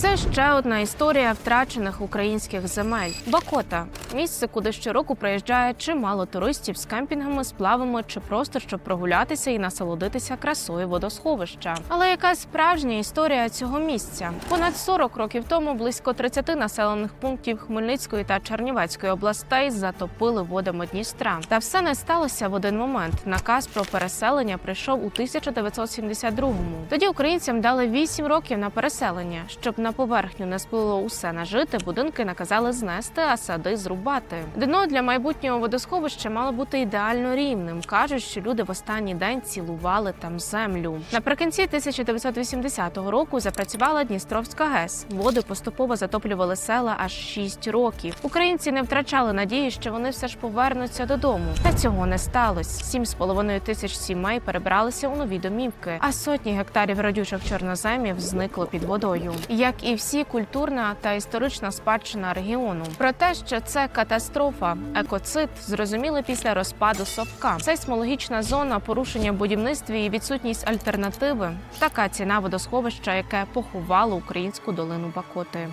Це ще одна історія втрачених українських земель. Бакота місце, куди щороку приїжджає чимало туристів з кемпінгами, сплавами чи просто щоб прогулятися і насолодитися красою водосховища. Але яка справжня історія цього місця? Понад 40 років тому близько 30 населених пунктів Хмельницької та Чернівецької областей затопили водами Дністра. Та все не сталося в один момент. Наказ про переселення прийшов у 1972-му. Тоді українцям дали 8 років на переселення, щоб на поверхню не сплило усе нажите, будинки наказали знести, а сади зрубати. Дно для майбутнього водосховища мало бути ідеально рівним. кажуть, що люди в останній день цілували там землю. Наприкінці 1980 року запрацювала Дністровська ГЕС. Води поступово затоплювали села аж 6 років. Українці не втрачали надії, що вони все ж повернуться додому. Та цього не сталося. Сім з половиною тисяч сімей перебралися у нові домівки, а сотні гектарів родючих чорноземів зникло під водою, і всі культурна та історична спадщина регіону. Про те, що це катастрофа, екоцид, зрозуміли після розпаду совка. Сейсмологічна зона, порушення в будівництві і відсутність альтернативи така ціна водосховища, яке поховало українську долину Бакоти.